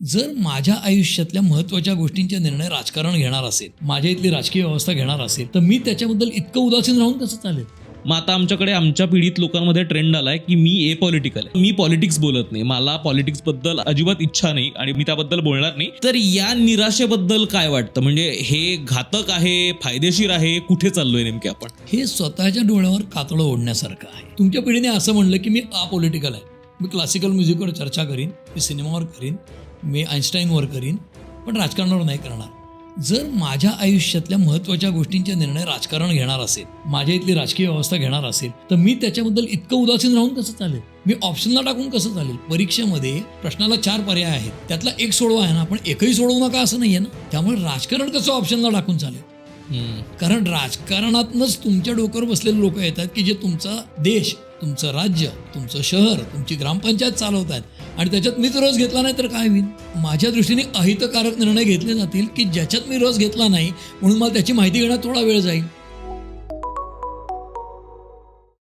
जर माझ्या आयुष्यातल्या महत्त्वाच्या गोष्टींचे निर्णय राजकारण घेणार असेल माझ्या इथली राजकीय व्यवस्था घेणार असेल तर मी त्याच्याबद्दल इतकं उदासीन राहून कसं चालेल? मग आता आमच्याकडे आमच्या पिढीत लोकांमध्ये ट्रेंड आलाय की मी ए पॉलिटिकल आहे. मी पॉलिटिक्स बोलत नाही. मला पॉलिटिक्सबद्दल अजिबात इच्छा नाही आणि मी त्याबद्दल बोलणार नाही. तर या निराशेबद्दल काय वाटतं? म्हणजे हे घातक आहे फायदेशीर आहे? कुठे चाललोय नेमके आपण? हे स्वतःच्या डोळ्यावर कातडं ओढण्यासारखं आहे. तुमच्या पिढीने असं म्हणलं की मी अपॉलिटिकल आहे. मी क्लासिकल म्युझिकवर चर्चा करीन मी सिनेमावर करीन मी आईन्स्टाईनवर करीन पण राजकारणावर नाही करणार. जर माझ्या आयुष्यातल्या महत्त्वाच्या गोष्टींचे निर्णय राजकारण घेणार असेल माझ्या इथली राजकीय व्यवस्था घेणार असेल तर मी त्याच्याबद्दल इतकं उदासीन राहून कसं चालेल? मी ऑप्शनला टाकून कसं चालेल? परीक्षेमध्ये प्रश्नाला चार पर्याय आहेत. त्यातला एक सोडवा आहे ना पण एकही सोडवू नका असं नाहीये ना? त्यामुळे राजकारण कसं ऑप्शनला टाकून चालेल? कारण राजकारणातनंच तुमच्या डोक्यावर बसलेले लोक येतात की जे तुमचा देश तुमचं राज्य तुमचं शहर तुमची ग्रामपंचायत चालवत आहेत आणि त्याच्यात मीच रस घेतला नाही तर काय होईल? माझ्या दृष्टीने अहितकारक निर्णय घेतले जातील की ज्याच्यात मी रस घेतला नाही म्हणून मला त्याची माहिती घेण्यात थोडा वेळ जाईल.